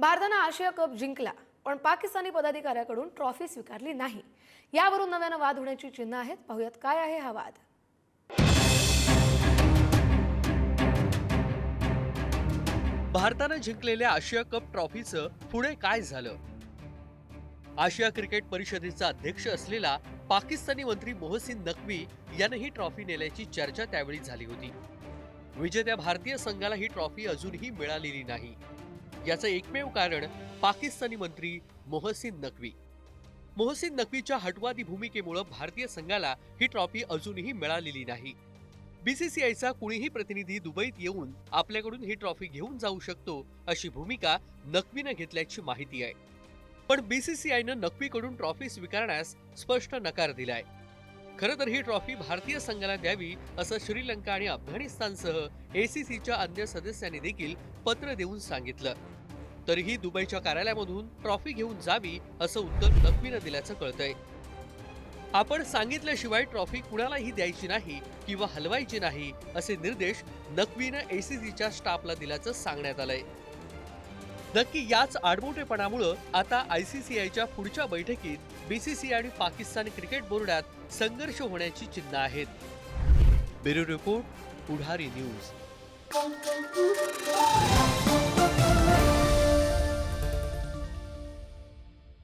भारतानं आशिया कप जिंकला पण पाकिस्तानी पदाधिकाऱ्याकडून ट्रॉफी स्वीकारली नाही. यावरून नव्यानं वाद होण्याची चिन्ह आहेत. पाहुयात काय आहे हा वाद. भारतानं जिंकलेल्या आशिया कप ट्रॉफीचं पुढे काय झालं? आशिया क्रिकेट परिषदेचा अध्यक्ष असलेला पाकिस्तानी मंत्री मोहसिन नकवी यानं ही ट्रॉफी नेल्याची चर्चा त्यावेळी झाली होती. विजेत्या भारतीय संघाला ही ट्रॉफी अजूनही मिळालेली नाही. याचं एकमेव कारण पाकिस्तानी मंत्री मोहसिन नकवी. मोहसिन नकवीच्या हटवादी भूमिकेमुळे भारतीय संघाला ही ट्रॉफी अजूनही मिळालेली नाही. बीसीसीआयचा कुणीही प्रतिनिधी दुबईत येऊन आपल्याकडून ही ट्रॉफी घेऊन जाऊ शकतो अशी भूमिका नकवीनं घेतल्याची माहिती आहे. पण बीसीसीआयनं नकवीकडून ट्रॉफी स्वीकारण्यास स्पष्ट नकार दिलाय. खरं तर ही ट्रॉफी भारतीय संघाला द्यावी असं श्रीलंका आणि अफगाणिस्तानसह एसीसीच्या अन्य सदस्यांनी देखील पत्र देऊन सांगितलं. तरीही दुबईच्या कार्यालयामधून ट्रॉफी घेऊन जावी असं उत्तर नकवीनं दिल्याचं कळतंय. आपण सांगितल्याशिवाय ट्रॉफी कुणालाही द्यायची नाही किंवा हलवायची नाही असे निर्देश नकवीनं एसीसीच्या स्टाफला दिल्याचं सांगण्यात आलंय. नक्की याच आडमोठेपणामुळं आता आयसीसीआयच्या पुढच्या बैठकीत बीसीसीआय आणि पाकिस्तान क्रिकेट बोर्डात संघर्ष होण्याची चिन्ह आहेत. Bureau report Pudhari news.